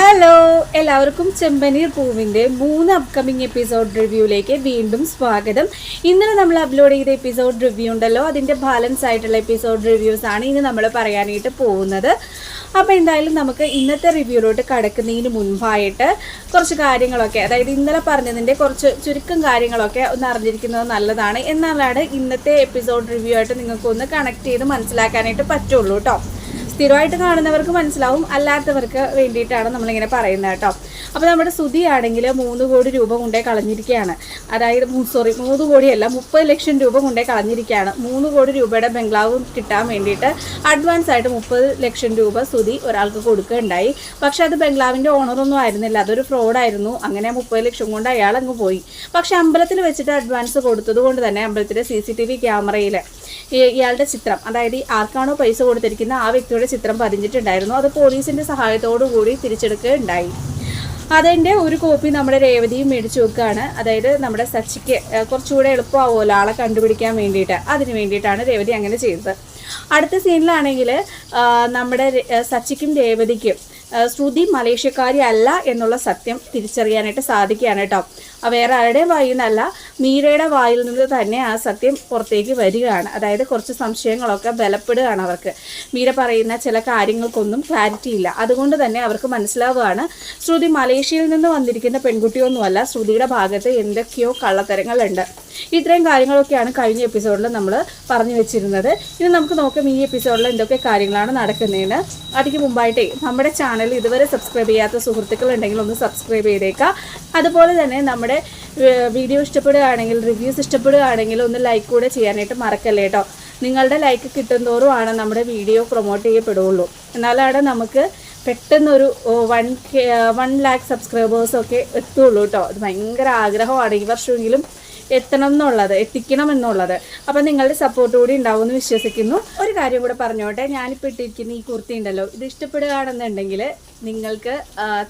Hello എല്ലാവർക്കും ചെമ്പനീർ പൂവിന്റെ മൂന്ന് അപ്കമിങ് എപ്പിസോഡ് റിവ്യൂയിലേക്ക് വീണ്ടും സ്വാഗതം. ഇന്നലെ നമ്മൾ അപ്ലോഡ് ചെയ്ത എപ്പിസോഡ് റിവ്യൂ ഉണ്ടല്ലോ അതിന്റെ ബാലൻസ് ആയിട്ടുള്ള എപ്പിസോഡ് റിവ്യൂസ് ആണ് ഇനി നമ്മൾ പറയാനായിട്ട് പോകുന്നത്. അപ്പോൾ എന്തായാലും നമുക്ക് ഇന്നത്തെ റിവ്യൂയിലോട്ട് കടക്കുന്നതിന് മുൻപായിട്ട് കുറച്ച് കാര്യങ്ങളൊക്കെ അതായത് ഇന്നലെ പറഞ്ഞതിന്റെ കുറച്ച് ചുരുക്കം കാര്യങ്ങളൊക്കെ ഒന്ന് അറിഞ്ഞിരിക്കുന്നത് നല്ലതാണ്. എന്നാലാണ് ഇന്നത്തെ എപ്പിസോഡ് റിവ്യൂ ആയിട്ട് നിങ്ങൾക്കൊന്ന് കണക്ട് ചെയ്ത് മനസ്സിലാക്കാനായിട്ട് പറ്റുള്ളൂ കേട്ടോ സ്ഥിരമായിട്ട് കാണുന്നവർക്ക് മനസ്സിലാവും അല്ലാത്തവർക്ക് വേണ്ടിയിട്ടാണ് നമ്മളിങ്ങനെ പറയുന്നത് കേട്ടോ. അപ്പോൾ നമ്മുടെ സുധി ആണെങ്കിൽ മൂന്ന് കോടി രൂപ കൊണ്ടേ കളഞ്ഞിരിക്കുകയാണ്. അതായത് സോറി മൂന്ന് കോടിയല്ല മുപ്പത് ലക്ഷം രൂപ കൊണ്ടേ കളഞ്ഞിരിക്കുകയാണ്. മൂന്ന് കോടി രൂപയുടെ ബംഗ്ലാവ് കിട്ടാൻ വേണ്ടിയിട്ട് അഡ്വാൻസ് ആയിട്ട് മുപ്പത് ലക്ഷം രൂപ സ്തുതി ഒരാൾക്ക് കൊടുക്കുകയുണ്ടായി. പക്ഷേ അത് ബംഗ്ലാവിന്റെ ഓണറൊന്നും ആയിരുന്നില്ല അതൊരു ഫ്രോഡായിരുന്നു അങ്ങനെ മുപ്പത് ലക്ഷം കൊണ്ട് അയാൾ അങ്ങ് പോയി. പക്ഷേ അമ്പലത്തിൽ വെച്ചിട്ട് അഡ്വാൻസ് കൊടുത്തത് കൊണ്ട് തന്നെ അമ്പലത്തിലെ സി സി ടി വി ക്യാമറയിൽ ഇയാളുടെ ചിത്രം അതായത് ആർക്കാണോ പൈസ കൊടുത്തിരിക്കുന്ന ആ വ്യക്തിയുടെ ചിത്രം പതിഞ്ഞിട്ടുണ്ടായിരുന്നു. അത് പോലീസിന്റെ സഹായത്തോടു കൂടി തിരിച്ചെടുക്കുകയുണ്ടായി. അതിന്റെ ഒരു കോപ്പി നമ്മുടെ രേവതിയും മേടിച്ചു വെക്കുകയാണ്. അതായത് നമ്മുടെ സച്ചിക്ക് കുറച്ചുകൂടെ എളുപ്പമാവുമല്ലോ ആളെ കണ്ടുപിടിക്കാൻ വേണ്ടിയിട്ട്? അതിന് വേണ്ടിയിട്ടാണ് രേവതി അങ്ങനെ ചെയ്തത്. അടുത്ത സീനിലാണെങ്കിൽ നമ്മുടെ സച്ചിക്കും രേവതിക്കും ശ്രുതി മലേഷ്യക്കാരി അല്ല എന്നുള്ള സത്യം തിരിച്ചറിയാനായിട്ട് സാധിക്കുകയാണ് കേട്ടോ. വേറെ ആരുടെയും വായിൽ നിന്നല്ല മീരയുടെ വായിൽ നിന്ന് തന്നെ ആ സത്യം പുറത്തേക്ക് വരികയാണ്. അതായത് കുറച്ച് സംശയങ്ങളൊക്കെ ബലപ്പെടുകയാണ് അവർക്ക്. മീര പറയുന്ന ചില കാര്യങ്ങൾക്കൊന്നും ക്ലാരിറ്റി ഇല്ല. അതുകൊണ്ട് തന്നെ അവർക്ക് മനസ്സിലാവുകയാണ് ശ്രുതി മലേഷ്യയിൽ നിന്ന് വന്നിരിക്കുന്ന പെൺകുട്ടിയൊന്നുമല്ല ശ്രുതിയുടെ ഭാഗത്ത് എന്തൊക്കെയോ കള്ളത്തരങ്ങളുണ്ട്. ഇത്രയും കാര്യങ്ങളൊക്കെയാണ് കഴിഞ്ഞ എപ്പിസോഡിൽ നമ്മൾ പറഞ്ഞു വെച്ചിരുന്നത്. ഇനി നമുക്ക് നോക്കാം ഈ എപ്പിസോഡിൽ എന്തൊക്കെ കാര്യങ്ങളാണ് നടക്കുന്നതെന്ന്. അതിന് മുമ്പായിട്ടേ നമ്മുടെ ചാനൽ ഇതുവരെ സബ്സ്ക്രൈബ് ചെയ്യാത്ത സുഹൃത്തുക്കൾ ഉണ്ടെങ്കിൽ ഒന്ന് സബ്സ്ക്രൈബ് ചെയ്തേക്കാം. അതുപോലെ തന്നെ നമ്മുടെ ഏഹ്, വീഡിയോ ഇഷ്ടപ്പെടുകയാണെങ്കിൽ റിവ്യൂസ് ഇഷ്ടപ്പെടുകയാണെങ്കിൽ ഒന്ന് ലൈക്ക് കൂടെ ചെയ്യാനായിട്ട് മറക്കല്ലേ കേട്ടോ. നിങ്ങളുടെ ലൈക്ക് കിട്ടും തോറുമാണ് നമ്മുടെ വീഡിയോ പ്രൊമോട്ട് ചെയ്യപ്പെടുകയുള്ളൂ എന്നാലാണ് നമുക്ക് പെട്ടെന്നൊരു വൺ കെ വൺ ലാക്ക് സബ്സ്ക്രൈബേഴ്സൊക്കെ എത്തുള്ളൂ കേട്ടോ. അത് ഭയങ്കര ആഗ്രഹമാണ് ഈ വർഷമെങ്കിലും എത്തണം എന്നുള്ളത് എത്തിക്കണം എന്നുള്ളത് അപ്പം നിങ്ങളുടെ സപ്പോർട്ട് കൂടി ഉണ്ടാവും എന്ന് വിശ്വസിക്കുന്നു. ഒരു കാര്യം കൂടെ പറഞ്ഞോട്ടെ ഞാനിപ്പോൾ ഇട്ടിരിക്കുന്ന ഈ കുർത്തി ഉണ്ടല്ലോ ഇത് ഇഷ്ടപ്പെടുകയാണെന്നുണ്ടെങ്കിൽ നിങ്ങൾക്ക്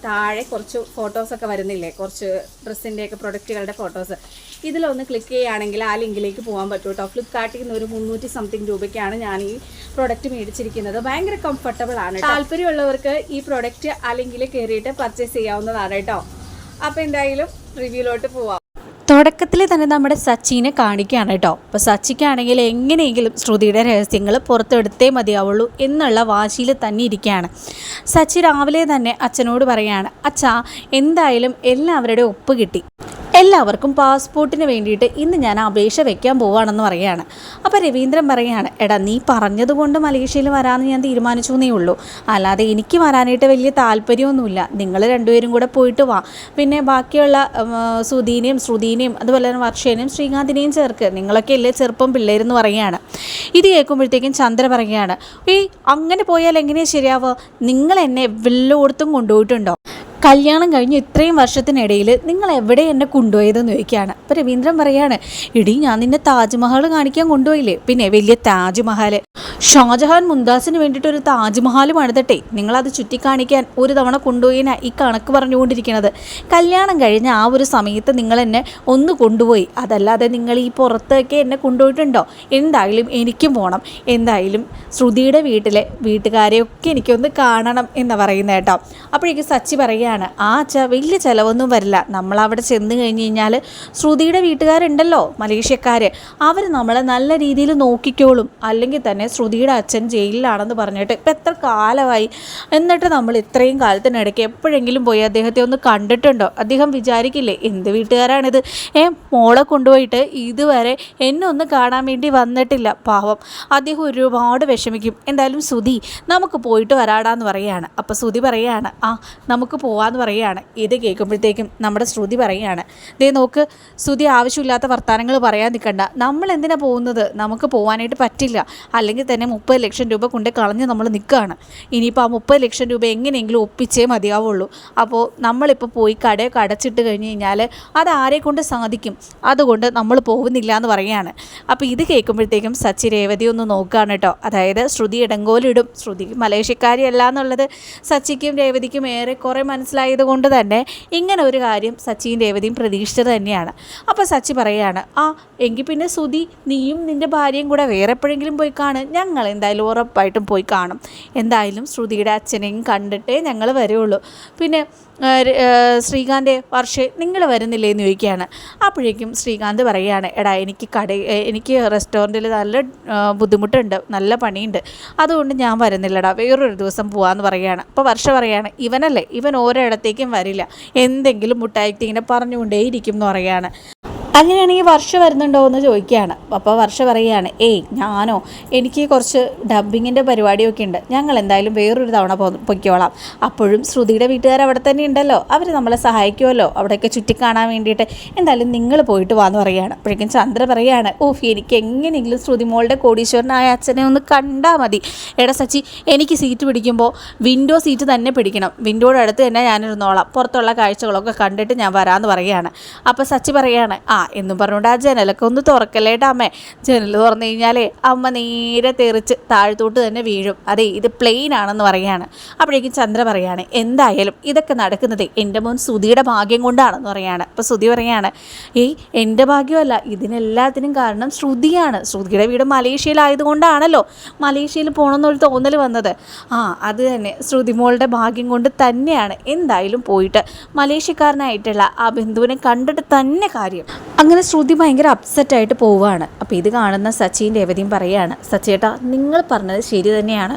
താഴെ കുറച്ച് ഫോട്ടോസൊക്കെ വരുന്നില്ലേ? കുറച്ച് ഡ്രസ്സിന്റെയൊക്കെ പ്രൊഡക്റ്റുകളുടെ ഫോട്ടോസ് ഇതിലൊന്ന് ക്ലിക്ക് ചെയ്യുകയാണെങ്കിൽ ആ ലിങ്കിലേക്ക് പോകാൻ പറ്റും കേട്ടോ ഫ്ലിപ്കാർട്ടിൽ നിന്ന് ഒരു മുന്നൂറ്റി സംതിങ് രൂപയ്ക്കാണ് ഞാൻ ഈ പ്രൊഡക്റ്റ് മേടിച്ചിരിക്കുന്നത്. ഭയങ്കര കംഫർട്ടബിൾ ആണ് താല്പര്യമുള്ളവർക്ക് ഈ പ്രൊഡക്റ്റ് ആ ലിങ്കിൽ കയറിയിട്ട് പർച്ചേസ് ചെയ്യാവുന്നതാണ് കേട്ടോ അപ്പോൾ എന്തായാലും റിവ്യൂലോട്ട് പോവാം. തുടക്കത്തിൽ തന്നെ നമ്മുടെ സച്ചിനെ കാണിക്കുകയാണ് കേട്ടോ. അപ്പോൾ സച്ചിക്കാണെങ്കിൽ എങ്ങനെയെങ്കിലും ശ്രുതിയുടെ രഹസ്യങ്ങൾ പുറത്തെടുത്തേ മതിയാവുള്ളൂ എന്നുള്ള വാശിയിൽ തന്നെ ഇരിക്കുകയാണ്. സച്ചി രാവിലെ തന്നെ അച്ഛനോട് പറയാണ് അച്ഛാ എന്തായാലും എല്ലാവരുടെ ഒപ്പ് കിട്ടി. എല്ലാവർക്കും പാസ്പോർട്ടിന് വേണ്ടിയിട്ട് ഇന്ന് ഞാൻ അപേക്ഷ വെക്കാൻ പോവാണെന്ന് പറയാണ്. അപ്പോൾ രവീന്ദ്രൻ പറയാണ് എടാ നീ പറഞ്ഞതുകൊണ്ട് മലേഷ്യയിൽ വരാമെന്ന് ഞാൻ തീരുമാനിച്ചു എന്നേ ഉള്ളൂ. അല്ലാതെ എനിക്ക് വരാനായിട്ട് വലിയ താല്പര്യമൊന്നുമില്ല. നിങ്ങൾ രണ്ടുപേരും കൂടെ പോയിട്ട് വാ. പിന്നെ ബാക്കിയുള്ള സുധീനെയും ശ്രുതീനെയും അതുപോലെ തന്നെ വർഷേനെയും ശ്രീകാന്തിനെയും ചേർക്ക് നിങ്ങളൊക്കെ അല്ലേ ചെറുപ്പം പിള്ളേരെന്ന് പറയുകയാണ്. ഇത് കേൾക്കുമ്പോഴത്തേക്കും ചന്ദ്ര പറയുകയാണ് ഈ അങ്ങനെ പോയാൽ എങ്ങനെയാണ് ശരിയാവുക? നിങ്ങൾ എന്നെ വെല്ലോടത്തും കൊണ്ടുപോയിട്ടുണ്ടോ? കല്യാണം കഴിഞ്ഞ് ഇത്രയും വർഷത്തിനിടയിൽ നിങ്ങൾ എവിടെ എന്നെ കൊണ്ടുപോയതെന്ന് ചോദിക്കുകയാണ്. അപ്പോൾ രവീന്ദ്രൻ പറയാണ് ഇടി ഞാൻ നിന്നെ താജ്മഹൽ കാണിക്കാൻ കൊണ്ടുപോയില്ലേ? പിന്നെ വലിയ താജ്മഹൽ ഷാജഹാൻ മുംതാസിന് വേണ്ടിയിട്ട് ഒരു താജ്മഹൽ പണിതട്ടെ. നിങ്ങളത് ചുറ്റിക്കാണിക്കാൻ ഒരു തവണ കൊണ്ടുപോയിനാ ഈ കണക്ക് പറഞ്ഞുകൊണ്ടിരിക്കുന്നത് കല്യാണം കഴിഞ്ഞ ആ ഒരു സമയത്ത് നിങ്ങൾ എന്നെ ഒന്ന് കൊണ്ടുപോയി. അതല്ലാതെ നിങ്ങൾ ഈ പുറത്തൊക്കെ എന്നെ കൊണ്ടുപോയിട്ടുണ്ടോ? എന്തായാലും എനിക്കും പോകണം എന്തായാലും ശ്രുതിയുടെ വീട്ടിലെ വീട്ടുകാരെയൊക്കെ എനിക്കൊന്ന് കാണണം എന്ന് പറയുന്നത് കേട്ടോ. അപ്പോഴേക്കും സച്ചി പറയുകയാണ് ആ ച വലിയ ചിലവൊന്നും വരില്ല. നമ്മൾ അവിടെ ചെന്ന് കഴിഞ്ഞ് കഴിഞ്ഞാൽ ശ്രുതിയുടെ വീട്ടുകാരുണ്ടല്ലോ മലേഷ്യക്കാർ അവർ നമ്മളെ നല്ല രീതിയിൽ നോക്കിക്കോളും. അല്ലെങ്കിൽ തന്നെ ശ്രുതിയുടെ അച്ഛൻ ജയിലിലാണെന്ന് പറഞ്ഞിട്ട് ഇപ്പം എത്ര കാലമായി എന്നിട്ട് നമ്മൾ ഇത്രയും കാലത്തിനിടയ്ക്ക് എപ്പോഴെങ്കിലും പോയി അദ്ദേഹത്തെ ഒന്ന് കണ്ടിട്ടുണ്ടോ? അദ്ദേഹം വിചാരിക്കില്ലേ എന്ത് വീട്ടുകാരാണിത്? ഏ മോളെ കൊണ്ടുപോയിട്ട് ഇതുവരെ എന്നെ ഒന്ന് കാണാൻ വേണ്ടി വന്നിട്ടില്ല. പാവം. അദ്ദേഹം ഒരുപാട് വിഷമിക്കും. എന്തായാലും സുധി നമുക്ക് പോയിട്ട് വരാടാന്ന് പറയുകയാണ്. അപ്പോൾ സുധി പറയുകയാണ് ആ നമുക്ക് പോവാന്ന് പറയുകയാണ്. ഇത് കേൾക്കുമ്പോഴത്തേക്കും നമ്മുടെ ശ്രുതി പറയുകയാണ്. ദേ നോക്ക് ശ്രുതി ആവശ്യമില്ലാത്ത വർത്തമാനങ്ങൾ പറയാൻ നിൽക്കണ്ട. നമ്മൾ എന്തിനാ പോകുന്നത്? നമുക്ക് പോകാനായിട്ട് പറ്റില്ല. അല്ലെങ്കിൽ തന്നെ മുപ്പത് ലക്ഷം രൂപ കൊണ്ട് കളഞ്ഞ് നമ്മൾ നിൽക്കുകയാണ്. ഇനിയിപ്പോൾ ആ മുപ്പത് ലക്ഷം രൂപ എങ്ങനെയെങ്കിലും ഒപ്പിച്ചേ മതിയാവുള്ളൂ. അപ്പോൾ നമ്മളിപ്പോൾ പോയി കടയൊക്കെ അടച്ചിട്ട് കഴിഞ്ഞ് കഴിഞ്ഞാൽ അത് ആരെ കൊണ്ട് സാധിക്കും? അതുകൊണ്ട് നമ്മൾ പോകുന്നില്ല എന്ന് പറയുകയാണ്. അപ്പോൾ ഇത് കേൾക്കുമ്പോഴത്തേക്കും സച്ചി രേവതി ഒന്ന് നോക്കുകയാണ് കേട്ടോ. അതായത് ശ്രുതി ഇടങ്കോലിടും. ശ്രുതി മലേഷ്യക്കാരിയല്ല എന്നുള്ളത് സച്ചിക്കും രേവതിക്കും ഏറെ കുറേ മനസ്സിലായി. മനസ്സിലായത് കൊണ്ട് തന്നെ ഇങ്ങനെ ഒരു കാര്യം സച്ചിൻ രേവതിയും പ്രതീക്ഷിച്ചത് തന്നെയാണ്. അപ്പോൾ സച്ചി പറയുകയാണ് ആ എങ്കിൽ പിന്നെ സുധി നീയും നിന്റെ ഭാര്യയും കൂടെ വേറെ എപ്പോഴെങ്കിലും പോയി കാണും. ഞങ്ങൾ എന്തായാലും ഉറപ്പായിട്ടും പോയി കാണും. എന്തായാലും ശ്രുതിയുടെ അച്ഛനെയും കണ്ടിട്ടേ ഞങ്ങൾ വരുള്ളൂ. പിന്നെ ശ്രീകാന്തെ വർഷേ നിങ്ങൾ വരുന്നില്ലേ എന്ന് ചോദിക്കുകയാണ്. അപ്പോഴേക്കും ശ്രീകാന്ത് പറയുകയാണ് എടാ എനിക്ക് കട എനിക്ക് റെസ്റ്റോറന്റിൽ നല്ല ബുദ്ധിമുട്ടുണ്ട് നല്ല പണിയുണ്ട്. അതുകൊണ്ട് ഞാൻ വരുന്നില്ലടാ വേറൊരു ദിവസം പോകാമെന്ന് പറയുകയാണ്. അപ്പോൾ വർഷ പറയുകയാണ് ഇവനല്ലേ ഇവൻ ഓരോയിടത്തേക്കും വരില്ല. എന്തെങ്കിലും മുട്ടായിട്ട് ഇങ്ങനെ പറഞ്ഞുകൊണ്ടേയിരിക്കും എന്ന് പറയുകയാണ്. അങ്ങനെയാണെങ്കിൽ വർഷ വരുന്നുണ്ടോ എന്ന് ചോദിക്കുകയാണ്. അപ്പോൾ വർഷ പറയുകയാണ് ഏയ് ഞാനോ എനിക്ക് കുറച്ച് ഡബ്ബിങ്ങിന്റെ പരിപാടിയൊക്കെ ഉണ്ട്. ഞങ്ങൾ എന്തായാലും വേറൊരു തവണ പൊയ്ക്കോളാം. അപ്പോഴും ശ്രുതിയുടെ വീട്ടുകാർ അവിടെ തന്നെ ഉണ്ടല്ലോ. അവർ നമ്മളെ സഹായിക്കുമല്ലോ. അവിടെയൊക്കെ ചുറ്റിക്കാണാൻ വേണ്ടിയിട്ട്. എന്തായാലും നിങ്ങൾ പോയിട്ട് വാന്ന് പറയുകയാണ്. അപ്പോഴേക്കും ചന്ദ്ര പറയുകയാണ് ഓഫ് എനിക്ക് എങ്ങനെയെങ്കിലും ശ്രുതി മോളുടെ കോടീശ്വരനായ അച്ഛനെ ഒന്ന് കണ്ടാൽ മതി. എടാ സച്ചി എനിക്ക് സീറ്റ് പിടിക്കുമ്പോൾ വിൻഡോ സീറ്റ് തന്നെ പിടിക്കണം. വിൻഡോയുടെ അടുത്ത് തന്നെ ഞാനിരുന്നോളാം. പുറത്തുള്ള കാഴ്ചകളൊക്കെ കണ്ടിട്ട് ഞാൻ വരാമെന്ന് പറയുകയാണ്. അപ്പോൾ സച്ചി പറയുകയാണ് ആ എന്നും പറഞ്ഞുകൊണ്ട് ആ ജനലൊക്കെ ഒന്ന് തുറക്കല്ലേട്ടാ അമ്മേ. ജനൽ തുറന്നു കഴിഞ്ഞാലേ അമ്മ നേരെ തെറിച്ച് താഴ്ത്തോട്ട് തന്നെ വീഴും. അതെ ഇത് പ്ലെയിൻ ആണെന്ന് പറയുകയാണ്. അപ്പോഴേക്കും ചന്ദ്ര പറയാണ് എന്തായാലും ഇതൊക്കെ നടക്കുന്നത് എന്റെ മോൻ സുധിയുടെ ഭാഗ്യം കൊണ്ടാണെന്ന് പറയാണ്. അപ്പോൾ സുധി പറയാണ് ഏയ് എന്റെ ഭാഗ്യമല്ല. ഇതിനെല്ലാത്തിനും കാരണം ശ്രുതിയാണ്. ശ്രുതിയുടെ വീട് മലേഷ്യയിലായതുകൊണ്ടാണല്ലോ മലേഷ്യയിൽ പോകണമെന്നൊരു തോന്നൽ വന്നത്. ആ അത് തന്നെ. ശ്രുതി മോളുടെ ഭാഗ്യം കൊണ്ട് തന്നെയാണ് എന്തായാലും പോയിട്ട് മലേഷ്യക്കാരനായിട്ടുള്ള ആ ബന്ധുവിനെ കണ്ടിട്ട് തന്നെ കാര്യം. അങ്ങനെ ശ്രുതി ഭയങ്കര അപ്സെറ്റായിട്ട് പോവുകയാണ്. അപ്പോൾ ഇത് കാണുന്ന സച്ചിൻ രേവതിയും പറയുകയാണ് സച്ചേട്ടാ നിങ്ങൾ പറഞ്ഞത് ശരി തന്നെയാണ്.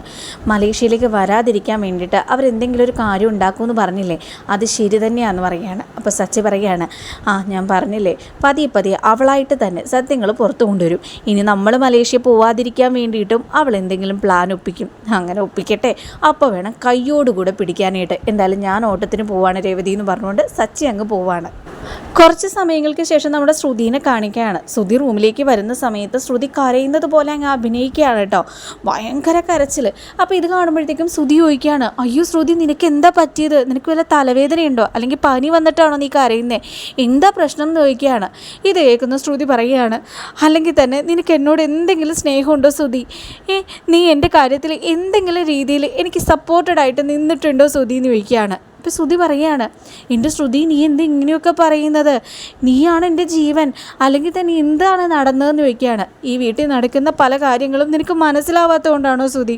മലേഷ്യയിലേക്ക് വരാതിരിക്കാൻ വേണ്ടിയിട്ട് അവരെന്തെങ്കിലും ഒരു കാര്യം ഉണ്ടാക്കുമെന്ന് പറഞ്ഞില്ലേ അത് ശരി തന്നെയാണെന്ന് പറയുകയാണ്. അപ്പോൾ സച്ചി പറയുകയാണ് ആ ഞാൻ പറഞ്ഞില്ലേ പതിയെ പതിയെ അവളായിട്ട് തന്നെ സത്യങ്ങൾ പുറത്തു കൊണ്ടുവരും. ഇനി നമ്മൾ മലേഷ്യ പോവാതിരിക്കാൻ വേണ്ടിയിട്ടും അവൾ എന്തെങ്കിലും പ്ലാൻ ഒപ്പിക്കും. അങ്ങനെ ഒപ്പിക്കട്ടെ അപ്പോൾ വേണം കയ്യോടുകൂടെ പിടിക്കാനായിട്ട്. എന്തായാലും ഞാൻ ഓട്ടത്തിന് പോവാണ് രേവതി എന്ന് പറഞ്ഞുകൊണ്ട് സച്ചി അങ്ങ് പോവാണ്. കുറച്ച് സമയങ്ങൾക്ക് ശേഷം നമ്മുടെ ശ്രുതിനെ കാണിക്കുകയാണ്. ശ്രുതി റൂമിലേക്ക് വരുന്ന സമയത്ത് ശ്രുതി കരയുന്നത് പോലെ അങ്ങ് അഭിനയിക്കുകയാണ് കേട്ടോ. ഭയങ്കര കരച്ചിൽ അപ്പോൾ ഇത് കാണുമ്പോഴത്തേക്കും ശ്രുതി ചോദിക്കുകയാണ് അയ്യോ ശ്രുതി നിനക്ക് എന്താ പറ്റിയത്? നിനക്ക് വല്ല തലവേദനയുണ്ടോ? അല്ലെങ്കിൽ പനി വന്നിട്ടാണോ നീ കരയുന്നത് എന്താ പ്രശ്നം എന്ന് ചോദിക്കുകയാണ്. ഇത് കേൾക്കുന്ന ശ്രുതി പറയുകയാണ് അല്ലെങ്കിൽ തന്നെ നിനക്ക് എന്നോട് എന്തെങ്കിലും സ്നേഹമുണ്ടോ ശ്രുതി? ഏ നീ എന്റെ കാര്യത്തിൽ എന്തെങ്കിലും രീതിയിൽ എനിക്ക് സപ്പോർട്ടഡ് ആയിട്ട് നിന്നിട്ടുണ്ടോ ശ്രുതി? എന്ന് ചോദിക്കുകയാണ്. ഇപ്പം ശ്രുതി പറയാണ് എന്റെ ശ്രുതി നീ എന്ത് ഇങ്ങനെയൊക്കെ പറയുന്നത്? നീയാണ് എന്റെ ജീവൻ. അല്ലെങ്കിൽ തന്നെ എന്താണ് നടന്നതെന്ന് ചോദിക്കുകയാണ്. ഈ വീട്ടിൽ നടക്കുന്ന പല കാര്യങ്ങളും നിനക്ക് മനസ്സിലാവാത്തതുകൊണ്ടാണോ ശ്രുതി?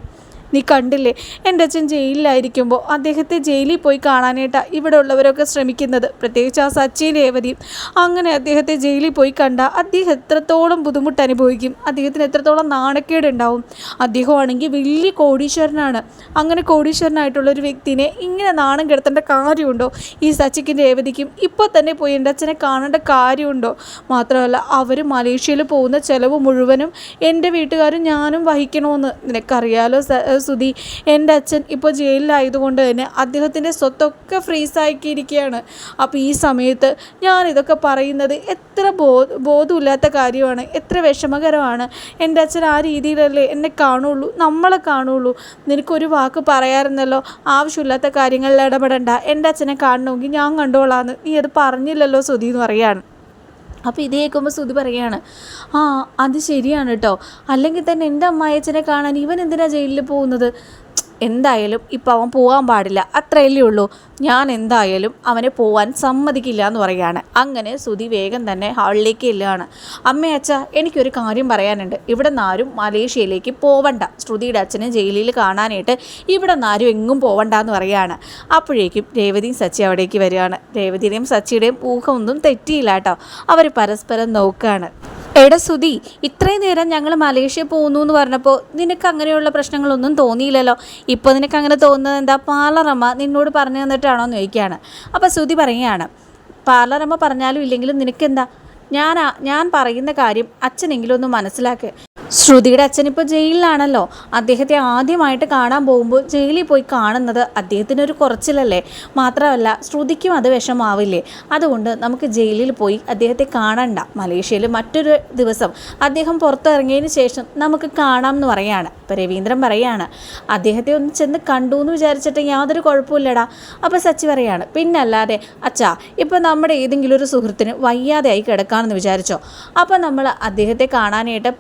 നീ കണ്ടില്ലേ? എന്റെ അച്ഛൻ ജയിലിലായിരിക്കുമ്പോൾ അദ്ദേഹത്തെ ജയിലിൽ പോയി കാണാനായിട്ടാണ് ഇവിടെ ഉള്ളവരൊക്കെ ശ്രമിക്കുന്നത്. പ്രത്യേകിച്ച് ആ സച്ചിൻ രേവതിയും അങ്ങനെ അദ്ദേഹത്തെ ജയിലിൽ പോയി കണ്ട അദ്ദേഹം എത്രത്തോളം ബുദ്ധിമുട്ട് അനുഭവിക്കും. അദ്ദേഹത്തിന് എത്രത്തോളം നാണക്കേട് ഉണ്ടാവും അദ്ദേഹമാണെങ്കിൽ വലിയ കോടീശ്വരനാണ്. അങ്ങനെ കോടീശ്വരനായിട്ടുള്ള ഒരു വ്യക്തിനെ ഇങ്ങനെ നാണം കെടുത്തേണ്ട കാര്യമുണ്ടോ? ഈ സച്ചിക്ക് രേവതിക്കും ഇപ്പോൾ തന്നെ പോയി എന്റെ അച്ഛനെ കാണേണ്ട കാര്യമുണ്ടോ? മാത്രമല്ല അവർ മലേഷ്യയിൽ പോകുന്ന ചിലവ് മുഴുവനും എന്റെ വീട്ടുകാരും ഞാനും വഹിക്കണമെന്ന് നിനക്കറിയാലോ സുധി എന്റെ അച്ഛൻ ഇപ്പോൾ ജയിലിലായതുകൊണ്ട് തന്നെ അദ്ദേഹത്തിന്റെ സ്വത്തൊക്കെ ഫ്രീസാക്കിയിരിക്കുകയാണ്. അപ്പോൾ ഈ സമയത്ത് ഞാൻ ഇതൊക്കെ പറയുന്നത് എത്ര ബോ ബോധമില്ലാത്ത കാര്യമാണ് എത്ര വിഷമകരമാണ്. എന്റെ അച്ഛൻ ആ രീതിയിലല്ലേ എന്നെ കാണുള്ളൂ നമ്മളെ കാണുള്ളൂ. നിനക്കൊരു വാക്ക് പറയാറുന്നല്ലോ ആവശ്യമില്ലാത്ത കാര്യങ്ങളിൽ ഇടപെടണ്ട എന്റെ അച്ഛനെ കാണണമെങ്കിൽ ഞാൻ കണ്ടോളാന്ന്. നീ അത് പറഞ്ഞില്ലല്ലോ സുധി എന്ന് പറയാണ്. അപ്പോൾ ഇത് കേൾക്കുമ്പോൾ സുധി പറയുകയാണ് ആ അത് ശരിയാണ് കേട്ടോ അല്ലെങ്കിൽ തന്നെ എന്റെ അമ്മായച്ചനെ കാണാൻ ഇവൻ എന്തിനാ ജയിലിൽ പോകുന്നത്? എന്തായാലും ഇപ്പം അവൻ പോകാൻ പാടില്ല. അത്രയല്ലേ ഉള്ളൂ. ഞാൻ എന്തായാലും അവനെ പോവാൻ സമ്മതിക്കില്ല എന്ന് പറയുകയാണ്. അങ്ങനെ സുധി വേഗം തന്നെ ഹാളിലേക്ക് ഇല്ലാണ് അമ്മേ എനിക്കൊരു കാര്യം പറയാനുണ്ട്. ഇവിടെ നിന്നാരും മലേഷ്യയിലേക്ക് പോവണ്ട. ശ്രുതിയുടെ അച്ഛനെ ജയിലിൽ കാണാനായിട്ട് ഇവിടെ നിന്നാരും എങ്ങും പോവണ്ട എന്ന് പറയുകയാണ്. അപ്പോഴേക്കും രേവതിയും സച്ചി അവിടേക്ക് വരികയാണ്. രേവതിയുടെയും സച്ചിയുടെയും ഊഹമൊന്നും തെറ്റിയില്ല കേട്ടോ. അവർ പരസ്പരം നോക്കുകയാണ്. എടാ സുധി ഇത്രയും നേരം ഞങ്ങൾ മലേഷ്യ പോകുന്നു എന്ന് പറഞ്ഞപ്പോൾ നിനക്ക് അങ്ങനെയുള്ള പ്രശ്നങ്ങളൊന്നും തോന്നിയില്ലല്ലോ? ഇപ്പോൾ നിനക്ക് അങ്ങനെ തോന്നുന്നത് എന്താ? പാർലറമ്മ നിന്നോട് പറഞ്ഞു തന്നിട്ടാണോ എന്ന് ചോദിക്കുകയാണ്. അപ്പോൾ സുധി പറയുകയാണ് പാർലറമ്മ പറഞ്ഞാലും ഇല്ലെങ്കിലും നിനക്കെന്താ? ഞാൻ ഞാൻ പറയുന്ന കാര്യം അച്ഛനെങ്കിലും ഒന്ന് മനസ്സിലാക്ക്. ശ്രുതിയുടെ അച്ഛൻ ഇപ്പോൾ ജയിലിലാണല്ലോ. അദ്ദേഹത്തെ ആദ്യമായിട്ട് കാണാൻ പോകുമ്പോൾ ജയിലിൽ പോയി കാണുന്നത് അദ്ദേഹത്തിനൊരു കുറച്ചിലല്ലേ? മാത്രമല്ല ശ്രുതിക്കും അത് വിഷമാവില്ലേ? അതുകൊണ്ട് നമുക്ക് ജയിലിൽ പോയി അദ്ദേഹത്തെ കാണണ്ട. മലേഷ്യയിൽ മറ്റൊരു ദിവസം അദ്ദേഹം പുറത്തിറങ്ങിയതിന് ശേഷം നമുക്ക് കാണാം എന്ന് പറയാണ്. അപ്പോൾ രവീന്ദ്രൻ പറയാണ് അദ്ദേഹത്തെ ഒന്ന് ചെന്ന് കണ്ടു എന്ന് വിചാരിച്ചിട്ട് യാതൊരു കുഴപ്പമില്ലടാ. അപ്പോൾ സച്ചി പറയാണ് പിന്നല്ലാതെ അച്ഛാ ഇപ്പോൾ നമ്മുടെ ഏതെങ്കിലും ഒരു സുഹൃത്തിന് വയ്യാതെയായി കിടക്കാമെന്ന് വിചാരിച്ചോ? അപ്പോൾ നമ്മൾ അദ്ദേഹത്തെ കാണാനായിട്ട്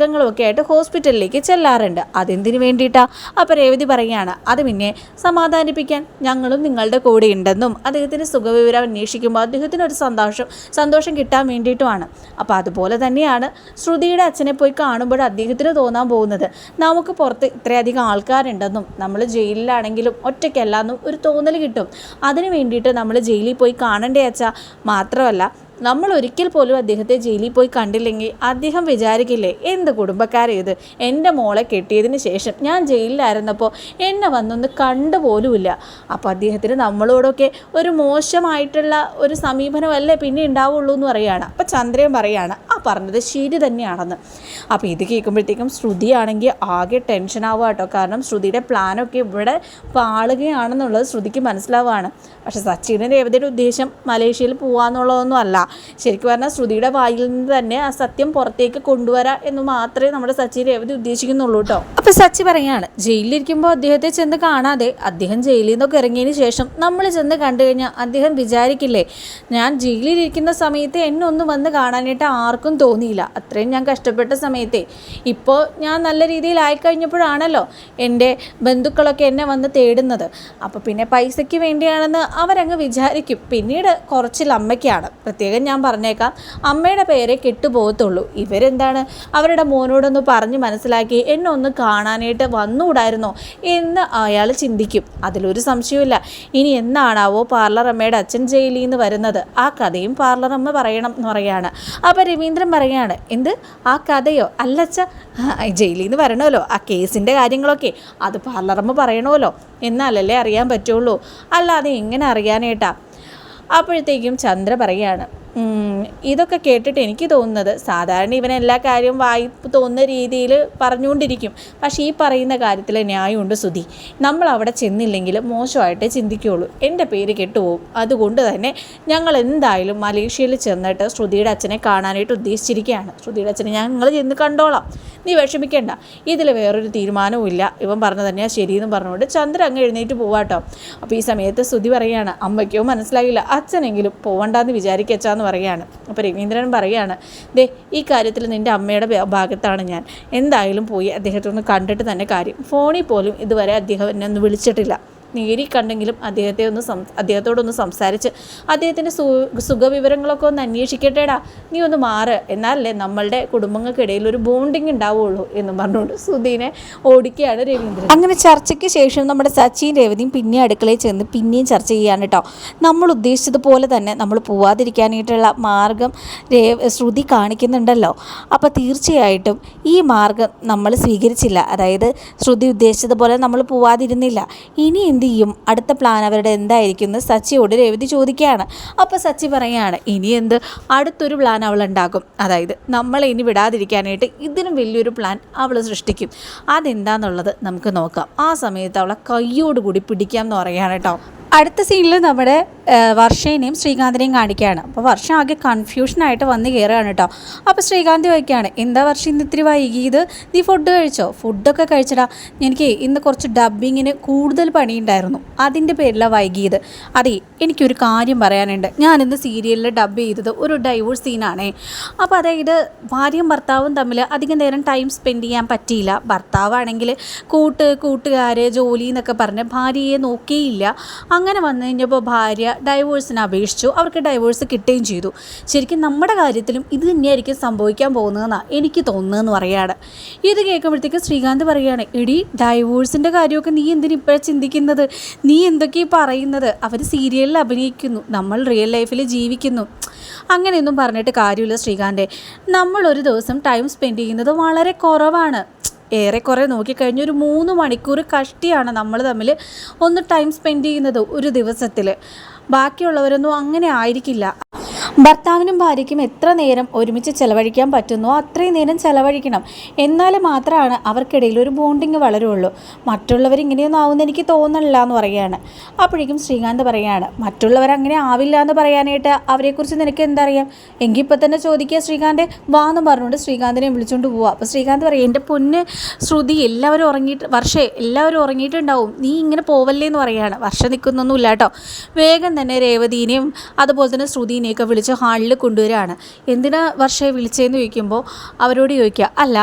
കാര്യങ്ങളും ഒക്കെ ആയിട്ട് ഹോസ്പിറ്റലിലേക്ക് ചെല്ലാറുണ്ട്. അതെന്തിനു വേണ്ടിയിട്ടാ? അപ്പോൾ രേവതി പറയുകയാണ് അത് പിന്നെ സമാധാനിപ്പിക്കാൻ ഞങ്ങളും നിങ്ങളുടെ കൂടെ ഉണ്ടെന്നും അദ്ദേഹത്തിന് സുഖവിവരം അന്വേഷിക്കുമ്പോൾ അദ്ദേഹത്തിന് ഒരു സന്തോഷം സന്തോഷം കിട്ടാൻ വേണ്ടിയിട്ടുമാണ്. അപ്പോൾ അതുപോലെ തന്നെയാണ് ശ്രുതിയുടെ അച്ഛനെ പോയി കാണുമ്പോൾ അദ്ദേഹത്തിന് തോന്നാൻ പോകുന്നത്. നമുക്ക് പുറത്ത് ഇത്രയധികം ആൾക്കാരുണ്ടെന്നും നമ്മൾ ജയിലിലാണെങ്കിലും ഒറ്റയ്ക്കല്ലാന്നും ഒരു തോന്നൽ കിട്ടും. അതിന് വേണ്ടിയിട്ട് നമ്മൾ ജയിലിൽ പോയി കാണണ്ടേ അച്ഛാ? മാത്രമല്ല നമ്മൾ ഒരിക്കൽ പോലും അദ്ദേഹത്തെ ജയിലിൽ പോയി കണ്ടില്ലെങ്കിൽ അദ്ദേഹം വിചാരിക്കില്ലേ എന്ത് കുടുംബക്കാരെ ഇത്? എന്റെ മോളെ കെട്ടിയതിന് ശേഷം ഞാൻ ജയിലിലായിരുന്നപ്പോൾ എന്നെ വന്നൊന്ന് കണ്ടുപോലുമില്ല അപ്പോൾ അദ്ദേഹത്തിന് നമ്മളോടൊക്കെ ഒരു മോശമായിട്ടുള്ള ഒരു സമീപനമല്ലേ പിന്നെ ഉണ്ടാവുള്ളൂ എന്ന് പറയുകയാണ്. അപ്പോൾ ചന്ദ്രൻ പറയുകയാണ് ആ പറഞ്ഞത് ശരി തന്നെയാണെന്ന്. അപ്പോൾ ഇത് കേൾക്കുമ്പോഴത്തേക്കും ശ്രുതിയാണെങ്കിൽ ആകെ ടെൻഷൻ ആവുക കേട്ടോ. കാരണം ശ്രുതിയുടെ പ്ലാനൊക്കെ ഇവിടെ പാളുകയാണെന്നുള്ളത് ശ്രുതിക്ക് മനസ്സിലാവുകയാണ്. പക്ഷേ സച്ചിനും രേവതിയുടെ ഉദ്ദേശം മലേഷ്യയിൽ പോകാന്നുള്ളതൊന്നും അല്ല. ശരിക്കും പറഞ്ഞാൽ ശ്രുതിയുടെ വായിൽ നിന്ന് തന്നെ ആ സത്യം പുറത്തേക്ക് കൊണ്ടുവരാ എന്ന് മാത്രമേ നമ്മുടെ സച്ചി രേവതി ഉദ്ദേശിക്കുന്നുള്ളൂ കേട്ടോ. അപ്പോൾ സച്ചി പറയാണ് ജയിലിലിരിക്കുമ്പോൾ അദ്ദേഹത്തെ ചെന്ന് കാണാതെ അദ്ദേഹം ജയിലിൽ നിന്നൊക്കെ ഇറങ്ങിയതിന് ശേഷം നമ്മൾ ചെന്ന് കണ്ടു കഴിഞ്ഞാൽ അദ്ദേഹം വിചാരിക്കില്ലേ? ഞാൻ ജയിലിലിരിക്കുന്ന സമയത്ത് എന്നെ ഒന്ന് വന്ന് കാണാനായിട്ട് ആർക്കും തോന്നിയില്ല. അത്രയും ഞാൻ കഷ്ടപ്പെട്ട സമയത്തെ. ഇപ്പോൾ ഞാൻ നല്ല രീതിയിലായി കഴിഞ്ഞപ്പോഴാണല്ലോ എന്റെ ബന്ധുക്കളൊക്കെ എന്നെ വന്ന് തേടുന്നത്. അപ്പോൾ പിന്നെ പൈസയ്ക്ക് വേണ്ടിയാണെന്ന് അവരങ്ങ് വിചാരിക്കും. പിന്നീട് കുറച്ചിൽ അമ്മയ്ക്കാണ്. പ്രത്യേകം ഞാൻ പറഞ്ഞേക്കാം. അമ്മയുടെ പേരെ കെട്ടുപോകത്തുള്ളൂ. ഇവരെന്താണ്? അവരുടെ മോനോടൊന്ന് പറഞ്ഞ് മനസ്സിലാക്കി എന്നെ ഒന്ന് കാണാനായിട്ട് വന്നുകൂടായിരുന്നോ എന്ന് അയാൾ ചിന്തിക്കും. അതിലൊരു സംശയമില്ല ഇനി എന്നാണാവോ പാർലർ അമ്മയുടെ അച്ഛൻ ജയിലിൽ നിന്ന് വരുന്നത്? ആ കഥയും പാർലർ അമ്മ പറയണം എന്ന് പറയാണ് അപ്പോൾ രവീന്ദ്രൻ പറയാണ് എന്ത്? ആ കഥയോ? അല്ലച്ച ജയിലിൽ നിന്ന് വരണമല്ലോ. ആ കേസിന്റെ കാര്യങ്ങളൊക്കെ അത് പാർലർ അമ്മ പറയണമല്ലോ. എന്നാലല്ലേ അറിയാൻ പറ്റുള്ളൂ. അല്ലാതെ എങ്ങനെ അറിയാനേട്ടാ അപ്പോഴത്തേക്കും ചന്ദ്ര പറയാണ് "ഉം, ഇതൊക്കെ കേട്ടിട്ട് എനിക്ക് തോന്നുന്നത് സാധാരണ ഇവൻ എല്ലാ കാര്യവും വായി തോന്നുന്ന രീതിയിൽ പറഞ്ഞുകൊണ്ടിരിക്കും. പക്ഷേ ഈ പറയുന്ന കാര്യത്തിൽ ന്യായമുണ്ട് സുധി. നമ്മൾ അവിടെ ചെന്നില്ലെങ്കിൽ മോശമായിട്ടേ ചിന്തിക്കുകയുള്ളൂ. എന്റെ പേര് കെട്ടുപോകും. അതുകൊണ്ട് തന്നെ ഞങ്ങൾ എന്തായാലും മലേഷ്യയിൽ ചെന്നിട്ട് ശ്രുതിയുടെ അച്ഛനെ കാണാനായിട്ട് ഉദ്ദേശിച്ചിരിക്കുകയാണ്. ശ്രുതിയുടെ അച്ഛനെ ഞങ്ങൾ ചെന്ന് കണ്ടോളാം. നീ വിഷമിക്കേണ്ട. ഇതിൽ വേറൊരു തീരുമാനവും ഇല്ല. ഇവൻ പറഞ്ഞു തന്നെയാണ് ശരിയെന്ന് പറഞ്ഞുകൊണ്ട് ചന്ദ്രൻ അങ്ങ് എഴുന്നേറ്റ് പോവാട്ടോ. അപ്പോൾ ഈ സമയത്ത് സ്തുതി പറയുകയാണ് അമ്മയ്ക്കോ മനസ്സിലായില്ല. അച്ഛനെങ്കിലും പോവണ്ടെന്ന് വിചാരിക്കച്ചാന്ന് പറയാണ് അപ്പോൾ രവീന്ദ്രൻ പറയുകയാണ് ദേ ഈ കാര്യത്തിൽ നിന്റെ അമ്മയുടെ ഭാഗത്താണ് ഞാൻ. എന്തായാലും പോയി അദ്ദേഹത്തെ ഒന്ന് കണ്ടിട്ട് തന്നെ കാര്യം. ഫോണിൽ പോലും ഇതുവരെ അദ്ദേഹം എന്നെ ഒന്ന് വിളിച്ചിട്ടില്ല. നേരി കണ്ടെങ്കിലും അദ്ദേഹത്തെ ഒന്ന് സം അദ്ദേഹത്തോടൊന്ന് സംസാരിച്ച് അദ്ദേഹത്തിന്റെ സു സുഖവിവരങ്ങളൊക്കെ ഒന്ന് അന്വേഷിക്കട്ടേടാ. നീ ഒന്ന് മാറ്. എന്നാലല്ലേ നമ്മളുടെ കുടുംബങ്ങൾക്കിടയിൽ ഒരു ബോണ്ടിങ് ഉണ്ടാവുള്ളൂ എന്ന് പറഞ്ഞുകൊണ്ട് സുധീനെ ഓടിക്കുകയാണ് രവീന്ദ്രൻ. അങ്ങനെ ചർച്ചയ്ക്ക് ശേഷം നമ്മുടെ സച്ചിൻ രേവതിയും പിന്നെ അടുക്കളയിൽ ചെന്ന് പിന്നെയും ചർച്ച ചെയ്യാണ് കേട്ടോ നമ്മൾ ഉദ്ദേശിച്ചതുപോലെ തന്നെ നമ്മൾ പോവാതിരിക്കാനായിട്ടുള്ള മാർഗം രേവ ശ്രുതി കാണിക്കുന്നുണ്ടല്ലോ. അപ്പോൾ തീർച്ചയായിട്ടും ഈ മാർഗം നമ്മൾ സ്വീകരിച്ചില്ല. അതായത് ശ്രുതി ഉദ്ദേശിച്ചതുപോലെ നമ്മൾ പോവാതിരുന്നില്ല. ഇനി എന്ത് ചെയ്യും അടുത്ത പ്ലാൻ അവരുടെ എന്തായിരിക്കും എന്ന് സച്ചിയോട് രേവതി ചോദിക്കുകയാണ്. അപ്പോൾ സച്ചി പറയുകയാണ് ഇനി എന്ത് അടുത്തൊരു പ്ലാൻ അവൾ ഉണ്ടാക്കും അതായത് നമ്മളെ ഇനി വിടാതിരിക്കാനായിട്ട് ഇതിനും വലിയൊരു പ്ലാൻ അവൾ സൃഷ്ടിക്കും. അതെന്താന്നുള്ളത് നമുക്ക് നോക്കാം. ആ സമയത്ത് അവളെ കയ്യോടുകൂടി പിടിക്കാം എന്ന് പറയുകയാണ് കേട്ടോ. അടുത്ത സീനിൽ നമ്മുടെ വർഷേനെയും ശ്രീകാന്തിനെയും കാണിക്കുകയാണ്. അപ്പോൾ വർഷം ആകെ കൺഫ്യൂഷനായിട്ട് വന്ന് കയറുകയാണ് കേട്ടോ അപ്പോൾ ശ്രീകാന്ത് ചോദിക്കുകയാണ് എന്താ വർഷം ഇന്ന് ഇത്തിരി വൈകിയത്? നീ ഫുഡ് കഴിച്ചോ? ഫുഡൊക്കെ കഴിച്ചടാ. എനിക്ക് ഇന്ന് കുറച്ച് ഡബ്ബിങ്ങിന് കൂടുതൽ പണിയുണ്ടായിരുന്നു. അതിന്റെ പേരിലാണ് വൈകിയത്. അതെ എനിക്കൊരു കാര്യം പറയാനുണ്ട്. ഞാനിന്ന് സീരിയലിൽ ഡബ് ചെയ്തത് ഒരു ഡൈവോഴ്സ് സീനാണേ അപ്പോൾ അതായത് ഭാര്യയും ഭർത്താവും തമ്മിൽ അധികം നേരം ടൈം സ്പെൻഡ് ചെയ്യാൻ പറ്റിയില്ല. ഭർത്താവാണെങ്കിൽ കൂട്ട് കൂട്ടുകാർ ജോലി എന്നൊക്കെ പറഞ്ഞ് ഭാര്യയെ നോക്കിയില്ല. അങ്ങനെ വന്നു കഴിഞ്ഞപ്പോൾ ഭാര്യ ഡൈവോഴ്സിന് അപേക്ഷിച്ചു. അവർക്ക് ഡൈവോഴ്സ് കിട്ടുകയും ചെയ്തു. ശരിക്കും നമ്മുടെ കാര്യത്തിലും ഇത് തന്നെയായിരിക്കും സംഭവിക്കാൻ പോകുന്നതെന്നാണ് എനിക്ക് തോന്നുന്നതെന്ന് പറയാണ് ഇത് കേൾക്കുമ്പോഴത്തേക്ക് ശ്രീകാന്ത് പറയുകയാണ് എടി ഡൈവോഴ്സിന്റെ കാര്യമൊക്കെ നീ എന്തിനു ഇപ്പോഴാണ് ചിന്തിക്കുന്നത്? നീ എന്തൊക്കെ പറയുന്നത്? അവർ സീരിയലിൽ അഭിനയിക്കുന്നു. നമ്മൾ റിയൽ ലൈഫിൽ ജീവിക്കുന്നു. അങ്ങനെയൊന്നും പറഞ്ഞിട്ട് കാര്യമില്ല ശ്രീകാന്തെ. നമ്മളൊരു ദിവസം ടൈം സ്പെൻഡ് ചെയ്യുന്നത് വളരെ കുറവാണ്. ഏറെക്കുറെ നോക്കിക്കഴിഞ്ഞ് ഒരു മൂന്ന് മണിക്കൂർ കഷ്ടിയാണ് നമ്മൾ തമ്മിൽ ഒന്ന് ടൈം സ്പെൻഡ് ചെയ്യുന്നത് ഒരു ദിവസത്തിൽ. ബാക്കിയുള്ളവരൊന്നും അങ്ങനെ ആയിരിക്കില്ല. ഭർത്താവിനും ഭാര്യയ്ക്കും എത്ര നേരം ഒരുമിച്ച് ചെലവഴിക്കാൻ പറ്റുന്നോ അത്രയും നേരം ചെലവഴിക്കണം. എന്നാൽ മാത്രമാണ് അവർക്കിടയിൽ ഒരു ബോണ്ടിങ് വളരുള്ളൂ. മറ്റുള്ളവർ ഇങ്ങനെയൊന്നും ആവുമെന്ന് എനിക്ക് തോന്നണില്ല എന്ന് പറയുകയാണ്. അപ്പോഴേക്കും ശ്രീകാന്ത് പറയുകയാണ് മറ്റുള്ളവർ അങ്ങനെ ആവില്ല എന്ന് പറയാനായിട്ട് അവരെക്കുറിച്ച് നിനക്ക് എന്തറിയാം? എങ്കിൽ ഇപ്പം തന്നെ ചോദിക്കുക ശ്രീകാന്തെ. വാ എന്ന് പറഞ്ഞുകൊണ്ട് ശ്രീകാന്തിനെ വിളിച്ചുകൊണ്ട് പോവാം അപ്പോൾ ശ്രീകാന്ത് പറയും എന്റെ പൊന്ന് ശ്രുതി എല്ലാവരും ഉറങ്ങിയിട്ട് വർഷേ എല്ലാവരും ഉറങ്ങിയിട്ടുണ്ടാവും. നീ ഇങ്ങനെ പോവല്ലേ എന്ന് പറയുകയാണ് വർഷം നിൽക്കുന്നൊന്നുമില്ല കേട്ടോ. വേഗം തന്നെ രേവതീനെയും അതുപോലെ തന്നെ ശ്രുതിനെയൊക്കെ വിളിച്ച് വിളിച്ച് ഹാളിൽ കൊണ്ടുവരികയാണ്. എന്തിനാ വർഷയെ വിളിച്ചതെന്ന് ചോദിക്കുമ്പോൾ അവരോട് ചോദിക്കുക അല്ല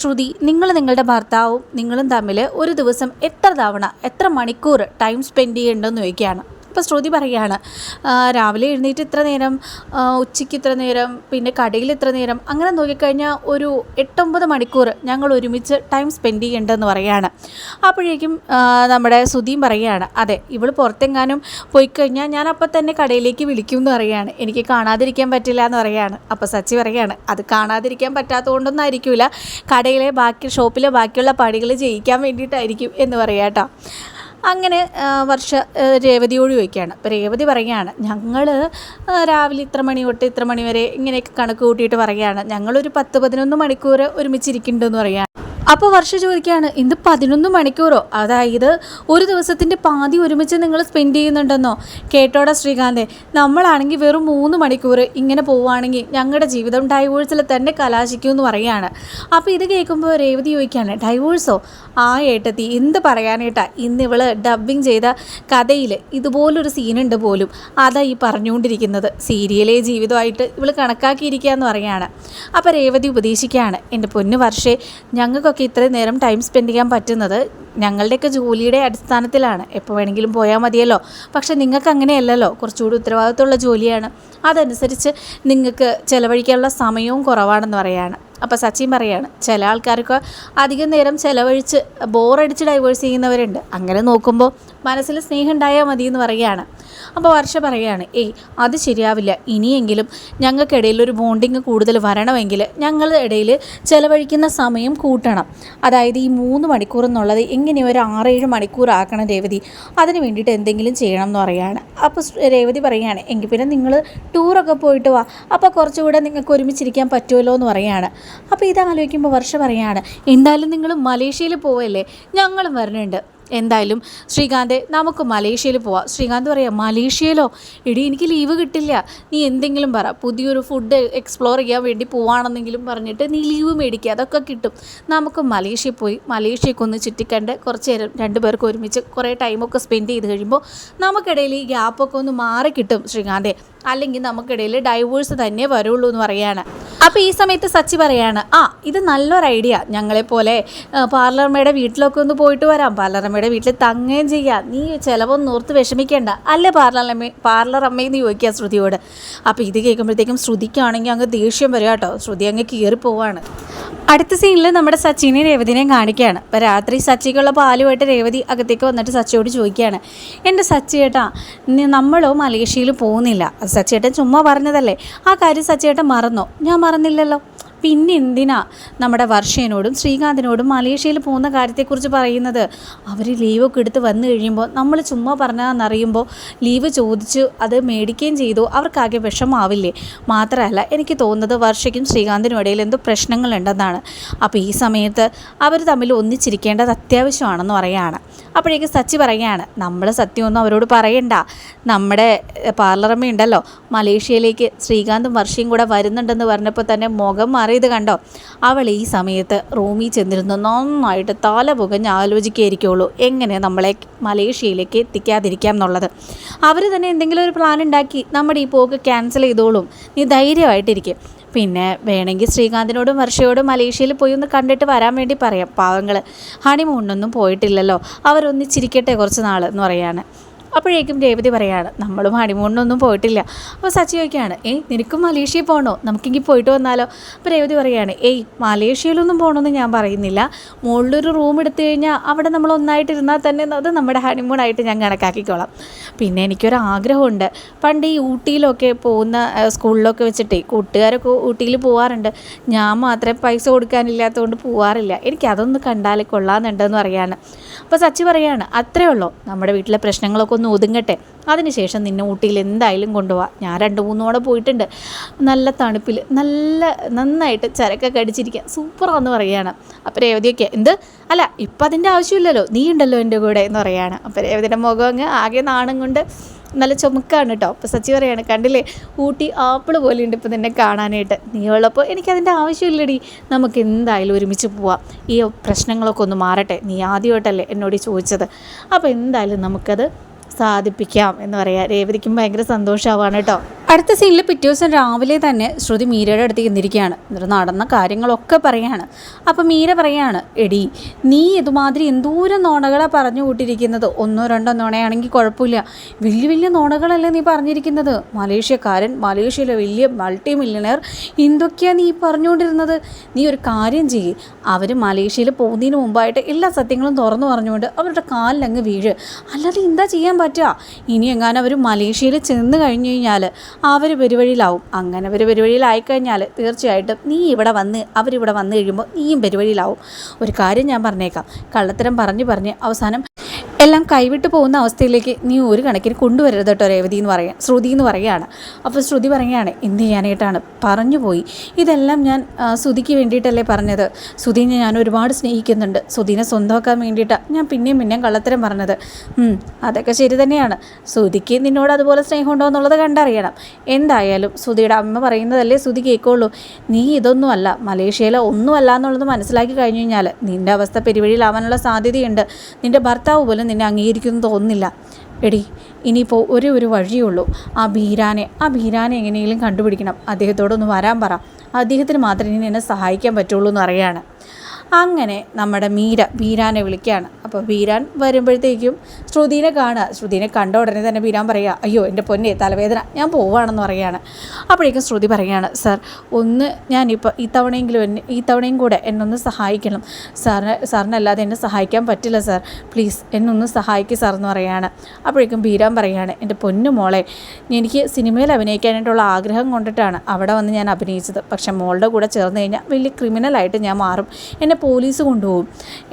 ശ്രുതി നിങ്ങൾ നിങ്ങളുടെ ഭർത്താവും നിങ്ങളും തമ്മിൽ ഒരു ദിവസം എത്ര തവണ എത്ര മണിക്കൂർ ടൈം സ്പെൻഡ് ചെയ്യേണ്ടതെന്ന് ചോദിക്കുകയാണ്. അപ്പോൾ ശ്രുതി പറയുകയാണ് രാവിലെ എഴുന്നേറ്റ് ഇത്ര നേരം ഉച്ചയ്ക്ക് ഇത്ര നേരം പിന്നെ കടയിൽ ഇത്ര നേരം അങ്ങനെ നോക്കിക്കഴിഞ്ഞാൽ ഒരു എട്ടൊമ്പത് മണിക്കൂർ ഞങ്ങൾ ഒരുമിച്ച് ടൈം സ്പെൻഡ് ചെയ്യേണ്ടതെന്ന് പറയുകയാണ്. അപ്പോഴേക്കും നമ്മുടെ ശ്രുതിയും പറയുകയാണ് അതെ ഇവൾ പുറത്തെങ്ങാനും പോയി കഴിഞ്ഞാൽ ഞാൻ അപ്പം തന്നെ കടയിലേക്ക് വിളിക്കും എന്ന് പറയുകയാണ്. എനിക്ക് കാണാതിരിക്കാൻ പറ്റില്ല എന്ന് പറയുകയാണ്. അപ്പോൾ സച്ചി പറയുകയാണ് അത് കാണാതിരിക്കാൻ പറ്റാത്തതുകൊണ്ടൊന്നും ആയിരിക്കില്ല കടയിലെ ബാക്കി ഷോപ്പിലെ ബാക്കിയുള്ള പണികൾ ജയിക്കാൻ വേണ്ടിയിട്ടായിരിക്കും എന്ന് പറയാം കേട്ടോ. അങ്ങനെ വർഷ രേവതി രേവതിയോട് ചോദിക്കുകയാണ് അപ്പോൾ രേവതി പറയുകയാണ് ഞങ്ങൾ രാവിലെ ഇത്ര മണി തൊട്ട് ഇത്ര മണി വരെ ഇങ്ങനെയൊക്കെ കണക്ക് കൂട്ടിയിട്ട് പറയുകയാണ് ഞങ്ങളൊരു പത്ത് പതിനൊന്ന് മണിക്കൂർ ഒരുമിച്ചിരിക്കുന്നുണ്ടെന്ന് പറയുകയാണ് അപ്പോൾ വർഷ ചോദിക്കുകയാണ് ഇന്ന് പതിനൊന്ന് മണിക്കൂറോ? അതായത് ഒരു ദിവസത്തിന്റെ പാതി ഒരുമിച്ച് നിങ്ങൾ സ്പെൻഡ് ചെയ്യുന്നുണ്ടെന്നോ? കേട്ടോടാ ശ്രീകാന്തേ. നമ്മളാണെങ്കിൽ വെറും മൂന്ന് മണിക്കൂർ ഇങ്ങനെ പോവുകയാണെങ്കിൽ ഞങ്ങളുടെ ജീവിതം ഡൈവോഴ്സിൽ തന്നെ കലാശിക്കുമെന്ന് പറയുകയാണ്. അപ്പോൾ ഇത് കേൾക്കുമ്പോൾ രേവതി ചോദിക്കുകയാണ് ഡൈവോഴ്സോ ആ ഏട്ടത്തി എന്ത് പറയാനേട്ടാ? ഇന്ന് ഇവൾ ഡബ്ബിങ് ചെയ്ത കഥയിൽ ഇതുപോലൊരു സീനുണ്ട് പോലും. അതാ ഈ പറഞ്ഞുകൊണ്ടിരിക്കുന്നത്. സീരിയലേ ജീവിതമായിട്ട് ഇവൾ കണക്കാക്കിയിരിക്കുക എന്ന് പറയുകയാണ്. അപ്പോൾ രേവതി ഉപദേശിക്കുകയാണ് എന്റെ പൊന്നു വർഷേ ഞങ്ങൾക്കൊക്കെ ഇത്രയും നേരം ടൈം സ്പെൻഡ് ചെയ്യാൻ പറ്റുന്നത് ഞങ്ങളുടെയൊക്കെ ജോലിയുടെ അടിസ്ഥാനത്തിലാണ്. എപ്പോൾ വേണമെങ്കിലും പോയാൽ മതിയല്ലോ. പക്ഷേ നിങ്ങൾക്ക് അങ്ങനെയല്ലല്ലോ. കുറച്ചുകൂടി ഉത്തരവാദിത്തമുള്ള ജോലിയാണ്. അതനുസരിച്ച് നിങ്ങൾക്ക് ചിലവഴിക്കാനുള്ള സമയവും കുറവാണെന്ന് പറയാണ്. അപ്പോൾ സച്ചിൻ പറയാണ് ചില ആൾക്കാർക്ക് അധികം നേരം ചിലവഴിച്ച് ബോറടിച്ച് ഡൈവേഴ്സ് ചെയ്യുന്നവരുണ്ട്. അങ്ങനെ നോക്കുമ്പോൾ മനസ്സിൽ സ്നേഹം ഉണ്ടായാൽ മതി എന്ന് പറയുകയാണ്. അപ്പോൾ വർഷ പറയുകയാണ് ഏയ് അത് ശരിയാവില്ല. ഇനിയെങ്കിലും ഞങ്ങൾക്കിടയിൽ ഒരു ബോണ്ടിങ് കൂടുതൽ വരണമെങ്കിൽ ഞങ്ങളുടെ ഇടയിൽ ചിലവഴിക്കുന്ന സമയം കൂട്ടണം. അതായത് ഈ മൂന്ന് മണിക്കൂർ എന്നുള്ളത് എങ്ങനെ ഒരു ആറേഴ് മണിക്കൂർ ആക്കണം രേവതി? അതിന് വേണ്ടിയിട്ട് എന്തെങ്കിലും ചെയ്യണം എന്ന് പറയുകയാണ് അപ്പോൾ രേവതി പറയുകയാണ് എങ്കിൽ പിന്നെ നിങ്ങൾ ടൂറൊക്കെ പോയിട്ട് വാ. അപ്പോൾ കുറച്ചുകൂടെ നിങ്ങൾക്ക് ഒരുമിച്ചിരിക്കാൻ പറ്റുമല്ലോ എന്ന് പറയുകയാണ് അപ്പോൾ ഇത് ആലോചിക്കുമ്പോൾ വർഷ പറയുകയാണ് എന്തായാലും നിങ്ങൾ മലേഷ്യയിൽ പോവല്ലേ? ഞങ്ങളും വരണുണ്ട്. എന്തായാലും ശ്രീകാന്ത് നമുക്ക് മലേഷ്യയിൽ പോവാം. ശ്രീകാന്ത് പറയാം മലേഷ്യയിലോ? എടി എനിക്ക് ലീവ് കിട്ടില്ല. നീ എന്തെങ്കിലും പറ. പുതിയൊരു ഫുഡ് എക്സ്പ്ലോർ ചെയ്യാൻ വേണ്ടി പോവാണെന്നെങ്കിലും പറഞ്ഞിട്ട് നീ ലീവ് മേടിക്കുക അതൊക്കെ കിട്ടും. നമുക്ക് മലേഷ്യയിൽ പോയി മലേഷ്യയൊക്കെ ഒന്ന് ചുറ്റിക്കണ്ട് കുറച്ച് നേരം രണ്ട് പേർക്ക് ഒരുമിച്ച് കുറേ ടൈമൊക്കെ സ്പെൻഡ് ചെയ്ത് കഴിയുമ്പോൾ നമുക്കിടയിൽ ഈ ഗ്യാപ്പൊക്കെ ഒന്ന് മാറി കിട്ടും ശ്രീകാന്തേ. അല്ലെങ്കിൽ നമുക്കിടയിൽ ഡൈവോഴ്സ് തന്നെ വരുള്ളൂ എന്ന് പറയാണ്. അപ്പോൾ ഈ സമയത്ത് സച്ചി പറയാണ് ആ ഇത് നല്ലൊരു ഐഡിയ ഞങ്ങളെപ്പോലെ പാർലർമ്മയുടെ വീട്ടിലൊക്കെ ഒന്ന് പോയിട്ട് വരാം. പാർലറമ്മയുടെ വീട്ടിൽ തങ്ങുകയും ചെയ്യാം. നീ ചിലവൊന്നും ഓർത്ത് വിഷമിക്കേണ്ട. അല്ലേ പാർലറമ്മ പാർലറമ്മയെന്ന് ചോദിക്കുക ശ്രുതിയോട്. അപ്പോൾ ഇത് കേൾക്കുമ്പോഴത്തേക്കും ശ്രുതിക്കാണെങ്കിൽ അങ്ങ് ദേഷ്യം വരുക കേട്ടോ. ശ്രുതി അങ്ങ് കീറി പോവാണ് അടുത്ത സീനിൽ നമ്മുടെ സച്ചിനെ രേവതിനെയും കാണിക്കുകയാണ്. അപ്പോൾ രാത്രി സച്ചിക്കുള്ള പാലുമായിട്ട് രേവതി അകത്തേക്ക് വന്നിട്ട് സച്ചിയോട് ചോദിക്കുകയാണ്. എന്റെ സച്ചിയേട്ടാ നമ്മളോ മലേഷ്യയിൽ പോകുന്നില്ല. സച്ചിയേട്ടൻ ചുമ്മാ പറഞ്ഞതല്ലേ? ആ കാര്യം സച്ചിയേട്ടൻ മറന്നോ? ഞാൻ മറന്നില്ലല്ലോ. പിന്നെ എന്തിനാ നമ്മുടെ വർഷേനോടും ശ്രീകാന്തിനോടും മലേഷ്യയിൽ പോകുന്ന കാര്യത്തെക്കുറിച്ച് പറയുന്നത്? അവർ ലീവൊക്കെ എടുത്ത് വന്നു കഴിയുമ്പോൾ നമ്മൾ ചുമ്മാ പറഞ്ഞതെന്നറിയുമ്പോൾ ലീവ് ചോദിച്ചു അത് മേടിക്കുകയും ചെയ്തു. അവർക്കാകെ വിഷമാവില്ലേ? മാത്രമല്ല എനിക്ക് തോന്നുന്നത് വർഷയ്ക്കും ശ്രീകാന്തിനും ഇടയിൽ എന്തോ പ്രശ്നങ്ങളുണ്ടെന്നാണ്. അപ്പോൾ ഈ സമയത്ത് അവർ തമ്മിൽ ഒന്നിച്ചിരിക്കേണ്ടത് അത്യാവശ്യമാണെന്ന് പറയുകയാണ് അപ്പോഴേക്ക് സച്ചി പറയുകയാണ് നമ്മൾ സത്യമൊന്നും അവരോട് പറയണ്ട. നമ്മുടെ പാർലറമ്മ ഉണ്ടല്ലോ മലേഷ്യയിലേക്ക് ശ്രീകാന്തും വർഷയും കൂടെ വരുന്നുണ്ടെന്ന് പറഞ്ഞപ്പോൾ തന്നെ മുഖം മാറിയത് കണ്ടോ? അവൾ ഈ സമയത്ത് റൂമിൽ ചെന്നിരുന്ന് നന്നായിട്ട് തല പുകഞ്ഞ് ആലോചിക്കുകയായിരിക്കുള്ളൂ. എങ്ങനെ നമ്മളെ മലേഷ്യയിലേക്ക് എത്തിക്കാതിരിക്കാം എന്നുള്ളത്. അവർ തന്നെ എന്തെങ്കിലും ഒരു പ്ലാൻ ഉണ്ടാക്കി. നമ്മുടെ ഈ പോക്ക് ക്യാൻസൽ ചെയ്തോളും. നീ ധൈര്യമായിട്ടിരിക്കും. പിന്നെ വേണമെങ്കിൽ ശ്രീകാന്തിനോടും വർഷയോടും മലേഷ്യയിൽ പോയി ഒന്ന് കണ്ടിട്ട് വരാൻ വേണ്ടി പറയാം. പാവങ്ങൾ ഹണിമൂണിനൊന്നും പോയിട്ടില്ലല്ലോ. അവരൊന്നിച്ചിരിക്കട്ടെ കുറച്ച് നാൾ എന്ന് പറയാണ്. അപ്പോഴേക്കും രേവതി പറയാണ് നമ്മളും ഹണിമൂണിനൊന്നും പോയിട്ടില്ല. അപ്പോൾ സച്ചി ചോദിക്കുകയാണ് ഏയ് നിനക്കും മലേഷ്യയിൽ പോകണോ നമുക്കിങ്ങി പോയിട്ട് വന്നാലോ? അപ്പോൾ രേവതി പറയാണ് ഏയ് മലേഷ്യയിലൊന്നും പോകണമെന്ന് ഞാൻ പറയുന്നില്ല. മുകളിലൊരു റൂം എടുത്തു കഴിഞ്ഞാൽ അവിടെ നമ്മൾ ഒന്നായിട്ട് ഇരുന്നാൽ തന്നെ അത് നമ്മുടെ ഹണിമൂണായിട്ട് ഞാൻ കണക്കാക്കിക്കോളാം. പിന്നെ എനിക്കൊരു ആഗ്രഹമുണ്ട് പണ്ട് ഈ ഊട്ടിയിലൊക്കെ പോകുന്ന സ്കൂളിലൊക്കെ വെച്ചിട്ടേ കൂട്ടുകാരൊക്കെ ഊട്ടിയിൽ പോകാറുണ്ട് ഞാൻ മാത്രമേ പൈസ കൊടുക്കാനില്ലാത്തതുകൊണ്ട് പോകാറില്ല എനിക്ക് അതൊന്ന് കണ്ടാൽ കൊള്ളാമെന്നുണ്ടെന്ന് പറയാണ്. അപ്പോൾ സച്ചി പറയാണ് അത്രേ ഉള്ളൂ. നമ്മുടെ വീട്ടിലെ പ്രശ്നങ്ങളൊക്കെ ഒന്ന് ഒതുങ്ങട്ടെ? അതിനുശേഷം നിന്നെ ഊട്ടിയിൽ എന്തായാലും കൊണ്ടുപോവാം. ഞാൻ രണ്ട് മൂന്നോടെ പോയിട്ടുണ്ട്. നല്ല തണുപ്പിൽ നല്ല നന്നായിട്ട് ചരക്കൊക്കെ അടിച്ചിരിക്കുക സൂപ്പറാന്ന് പറയുകയാണ്. അപ്പോൾ രേവതിയൊക്കെ എന്ത്? അല്ല ഇപ്പം അതിന്റെ ആവശ്യമില്ലല്ലോ. നീ ഉണ്ടല്ലോ എന്റെ കൂടെ എന്ന് പറയുകയാണ്. അപ്പോൾ രേവതിയുടെ മുഖം അങ്ങ് ആകെ നാണം കൊണ്ട് നല്ല ചുമക്കാണ് കേട്ടോ അപ്പോൾ സച്ചി പറയാണ് കണ്ടില്ലേ? ഊട്ടി ആപ്പിൾ പോലെ ഉണ്ട് ഇപ്പോൾ നിന്നെ കാണാനായിട്ട്. നീ ഉള്ളപ്പോൾ എനിക്കതിന്റെ ആവശ്യമില്ലടി. നമുക്ക് എന്തായാലും ഒരുമിച്ച് പോവാം. ഈ പ്രശ്നങ്ങളൊക്കെ ഒന്ന് മാറട്ടെ. നീ ആദ്യമായിട്ടല്ലേ എന്നോട് ചോദിച്ചത്. അപ്പോൾ എന്തായാലും നമുക്കത് സാധിപ്പിക്കാം എന്ന് പറയാം. രേവതിക്കും ഭയങ്കര സന്തോഷമാവാണ് കേട്ടോ. അടുത്ത സീനിൽ പിറ്റേ ദിവസം രാവിലെ തന്നെ ശ്രുതി മീരയുടെ അടുത്ത് ചെന്നിരിക്കുകയാണ് എന്നിട്ട് നടന്ന കാര്യങ്ങളൊക്കെ പറയാണ്. അപ്പം മീര പറയാണ് എടി നീ ഇതുമാതിരി എന്തോരം നോണകളാണ് പറഞ്ഞു കൂട്ടിയിരിക്കുന്നത്? ഒന്നോ രണ്ടോ നോണയാണെങ്കിൽ കുഴപ്പമില്ല. വലിയ വലിയ നോണകളല്ലേ നീ പറഞ്ഞിരിക്കുന്നത്? മലേഷ്യക്കാരൻ മലേഷ്യയിലെ വലിയ മൾട്ടി മില്യണർ എന്തൊക്കെയാണ് നീ പറഞ്ഞുകൊണ്ടിരുന്നത്? നീ ഒരു കാര്യം ചെയ്യ്. അവർ മലേഷ്യയിൽ പോകുന്നതിന് മുമ്പായിട്ട് എല്ലാ സത്യങ്ങളും തുറന്നു പറഞ്ഞുകൊണ്ട് അവരുടെ കാലിലങ്ങ് വീഴ്. അല്ലാതെ എന്താ ചെയ്യാൻ പറ്റുക? ഇനി എങ്ങാനും അവർ മലേഷ്യയിൽ ചെന്ന് കഴിഞ്ഞു കഴിഞ്ഞാൽ അവർ പെരുവഴിയിലാവും. അങ്ങനെ അവർ പെരുവഴിയിലായിക്കഴിഞ്ഞാൽ തീർച്ചയായിട്ടും നീ ഇവിടെ വന്ന് അവരിവിടെ വന്നു കഴിയുമ്പോൾ നീയും പെരുവഴിയിലാവും. ഒരു കാര്യം ഞാൻ പറഞ്ഞേക്കാം. കള്ളത്തരം പറഞ്ഞു പറഞ്ഞ് അവസാനം എല്ലാം കൈവിട്ട് പോകുന്ന അവസ്ഥയിലേക്ക് നീ ഒരു കണക്കിന് കൊണ്ടുവരരുത് കേട്ടോ രേവതി എന്ന് പറയാം ശ്രുതി എന്ന് പറയുകയാണ്. അപ്പോൾ ശ്രുതി പറയുകയാണ് എന്ത് ചെയ്യാനായിട്ടാണ്? പറഞ്ഞു പോയി. ഇതെല്ലാം ഞാൻ ശ്രുതിക്ക് വേണ്ടിയിട്ടല്ലേ പറഞ്ഞത്. ശ്രുതിനെ ഞാൻ ഒരുപാട് സ്നേഹിക്കുന്നുണ്ട്. ശ്രുതിനെ സ്വന്തമാക്കാൻ വേണ്ടിയിട്ടാണ് ഞാൻ പിന്നെയും പിന്നെയും കള്ളത്തരം പറഞ്ഞത്. അതൊക്കെ ശരി തന്നെയാണ്. ശ്രുതിക്ക് നിന്നോട് അതുപോലെ സ്നേഹമുണ്ടോ എന്നുള്ളത് കണ്ടറിയണം. എന്തായാലും ശ്രുതിയുടെ അമ്മ പറയുന്നതല്ലേ ശ്രുതി കേൾക്കുള്ളൂ. നീ ഇതൊന്നുമല്ല മലേഷ്യയിലെ ഒന്നുമല്ല എന്നുള്ളത് മനസ്സിലാക്കി കഴിഞ്ഞു കഴിഞ്ഞാൽ നിന്റെ അവസ്ഥ പെരുവഴിയിലാവാനുള്ള സാധ്യതയുണ്ട്. നിന്റെ ഭർത്താവ് പോലും നിന്നെ അംഗീകരിക്കുമെന്ന് തോന്നുന്നില്ല. എടി ഇനിയിപ്പോൾ ഒരേ ഒരു വഴിയേ ഉള്ളൂ. ആ ബീരാനെ ആ ബീരാനെ എങ്ങനെയെങ്കിലും കണ്ടുപിടിക്കണം. അദ്ദേഹത്തോടൊന്ന് വരാൻ പറ. അദ്ദേഹത്തിന് മാത്രമേ ഇനി എന്നെ സഹായിക്കാൻ പറ്റുള്ളൂ എന്ന് അറിയാണ് അങ്ങനെ നമ്മുടെ മീര ബീരാനെ വിളിക്കുകയാണ്. അപ്പോൾ ബീരാൻ വരുമ്പോഴത്തേക്കും ശ്രുതിനെ കാണുക. ശ്രുതിനെ കണ്ട ഉടനെ തന്നെ ബീരാൻ പറയുക അയ്യോ എന്റെ പൊന്നെ തലവേദന. ഞാൻ പോവുകയാണെന്ന് പറയുകയാണ്. അപ്പോഴേക്കും ശ്രുതി പറയുകയാണ് സാർ ഒന്ന് ഞാനിപ്പോൾ ഈ തവണയെങ്കിലും എന്നെ ഈ തവണയും കൂടെ എന്നൊന്ന് സഹായിക്കണം. സാറിന് സാറിനല്ലാതെ എന്നെ സഹായിക്കാൻ പറ്റില്ല സാർ. പ്ലീസ് എന്നൊന്ന് സഹായിക്കുക സാർ എന്ന് പറയുകയാണ്. അപ്പോഴേക്കും ബീരാൻ പറയുകയാണ് എന്റെ പൊന്നു മോളെ എനിക്ക് സിനിമയിൽ അഭിനയിക്കാനായിട്ടുള്ള ആഗ്രഹം കൊണ്ടിട്ടാണ് അവിടെ വന്ന് ഞാൻ അഭിനയിച്ചത്. പക്ഷേ മോളുടെ കൂടെ ചേർന്ന് കഴിഞ്ഞാൽ വലിയ ക്രിമിനലായിട്ട് ഞാൻ മാറും. എന്നെ പോലീസ് കൊണ്ടുപോകും.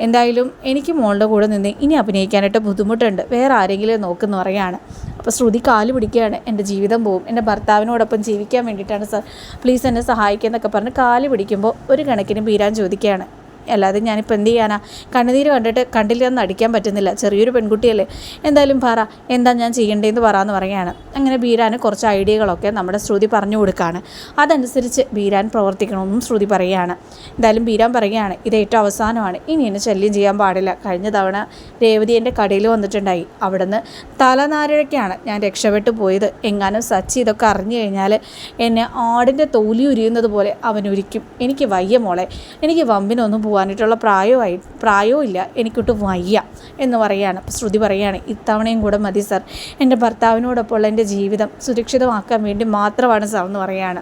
എന്തായാലും എനിക്ക് മോളുടെ കൂടെ നിന്ന് ഇനി അഭിനയിക്കാനായിട്ട് ബുദ്ധിമുട്ടുണ്ട്. വേറെ ആരെങ്കിലും നോക്കുന്നു പറയുകയാണ്. അപ്പോൾ ശ്രുതി കാൽ പിടിക്കുകയാണ്. എന്റെ ജീവിതം പോവും എന്റെ ഭർത്താവിനോടൊപ്പം ജീവിക്കാൻ വേണ്ടിയിട്ടാണ് സർ. പ്ലീസ് എന്നെ സഹായിക്കുക എന്നൊക്കെ പറഞ്ഞ് കാൽ പിടിക്കുമ്പോൾ ഒരു കണക്കിന് ബീരാൻ ചോദിക്കുകയാണ്. അല്ലാതെ ഞാനിപ്പോൾ എന്ത് ചെയ്യാനാ? കണ്ണുനീര് കണ്ടിട്ട് കണ്ടില്ലെന്ന് അടിക്കാൻ പറ്റുന്നില്ല. ചെറിയൊരു പെൺകുട്ടിയല്ലേ. എന്തായാലും പറ എന്താ ഞാൻ ചെയ്യേണ്ടതെന്ന് പറയാന്ന് പറയുകയാണ്. അങ്ങനെ ബീരാന് കുറച്ച് ഐഡിയകളൊക്കെ നമ്മുടെ ശ്രുതി പറഞ്ഞു കൊടുക്കുകയാണ് അതനുസരിച്ച് ബീരാൻ പ്രവർത്തിക്കണമെന്നും ശ്രുതി പറയുകയാണ്. എന്തായാലും ബീരാൻ പറയുകയാണ് ഇത് ഏറ്റവും അവസാനമാണ്. ഇനി എന്നെ ശല്യം ചെയ്യാൻ പാടില്ല. കഴിഞ്ഞ തവണ രേവതി എന്റെ കടയിൽ വന്നിട്ടുണ്ടായി. അവിടുന്ന് തലനാരിഴയ്ക്കാണ് ഞാൻ രക്ഷപ്പെട്ടു പോയത്. എങ്ങാനും സച്ചി ഇതൊക്കെ അറിഞ്ഞു കഴിഞ്ഞാൽ എന്നെ ആടിന്റെ തോലി ഉരിയുന്നത് പോലെ അവൻ ഉരിക്കും എനിക്ക് വയ്യ മോളെ. എനിക്ക് വമ്പിനൊന്നും പോകാനായിട്ടുള്ള പ്രായമായി പ്രായവും ഇല്ല. എനിക്കൊട്ട് വയ്യ എന്ന് അപ്പോൾ ശ്രുതി പറയാണ് ഇത്തവണയും കൂടെ മതി സർ. എന്റെ ഭർത്താവിനോടൊപ്പമുള്ള എന്റെ ജീവിതം സുരക്ഷിതമാക്കാൻ വേണ്ടി മാത്രമാണ് സർ എന്ന് പറയാണ്.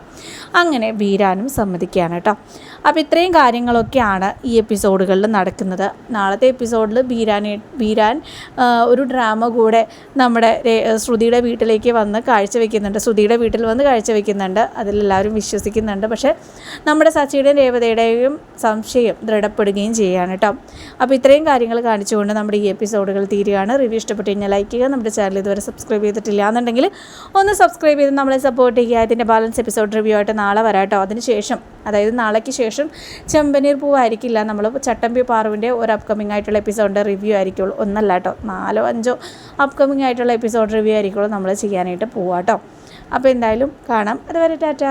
അങ്ങനെ വീരാനും സമ്മതിക്കുകയാണ് കേട്ടോ. അപ്പോൾ ഇത്രയും കാര്യങ്ങളൊക്കെയാണ് ഈ എപ്പിസോഡുകളിൽ നടക്കുന്നത്. നാളത്തെ എപ്പിസോഡിൽ ബീരാനെ ബീരാൻ ഒരു ഡ്രാമ കൂടെ നമ്മുടെ ശ്രുതിയുടെ വീട്ടിലേക്ക് വന്ന് കാഴ്ചവെക്കുന്നുണ്ട്. ശ്രുതിയുടെ വീട്ടിൽ വന്ന് കാഴ്ചവെക്കുന്നുണ്ട്. അതിലെല്ലാവരും വിശ്വസിക്കുന്നുണ്ട്. പക്ഷേ നമ്മുടെ സച്ചിയുടെയും രേവതയുടെയും സംശയം ദൃഢപ്പെടുകയും ചെയ്യുകയാണ് കേട്ടോ. അപ്പോൾ ഇത്രയും കാര്യങ്ങൾ കാണിച്ചുകൊണ്ട് നമ്മുടെ ഈ എപ്പിസോഡുകൾ തീരുകയാണ്. റിവ്യൂ ഇഷ്ടപ്പെട്ട് കഴിഞ്ഞാൽ ലൈക്ക് ചെയ്യുക. നമ്മുടെ ചാനൽ ഇതുവരെ സബ്സ്ക്രൈബ് ചെയ്തിട്ടില്ല എന്നുണ്ടെങ്കിൽ ഒന്ന് സബ്സ്ക്രൈബ് ചെയ്ത് നമ്മളെ സപ്പോർട്ട് ചെയ്യുക. അതിന്റെ ബാലൻസ് എപ്പിസോഡ് റിവ്യൂ ആയിട്ട് നാളെ വരാട്ടോ കേട്ടോ. അതിന് ശേഷം അതായത് നാളേക്ക് ശേഷം ചെമ്പനീർ പൂവായിരിക്കില്ല. നമ്മൾ ചട്ടമ്പി പാറുവിന്റെ ഒരു അപ്കമിങ് ആയിട്ടുള്ള എപ്പിസോഡിന്റെ റിവ്യൂ ആയിരിക്കുള്ളൂ. ഒന്നല്ല കേട്ടോ നാലോ അഞ്ചോ അപ്കമിങ് ആയിട്ടുള്ള എപ്പിസോഡ് റിവ്യൂ ആയിരിക്കുള്ളൂ നമ്മൾ ചെയ്യാനായിട്ട് പോവാം കേട്ടോ. അപ്പോൾ എന്തായാലും കാണാം. അതുവരെ ടാറ്റ.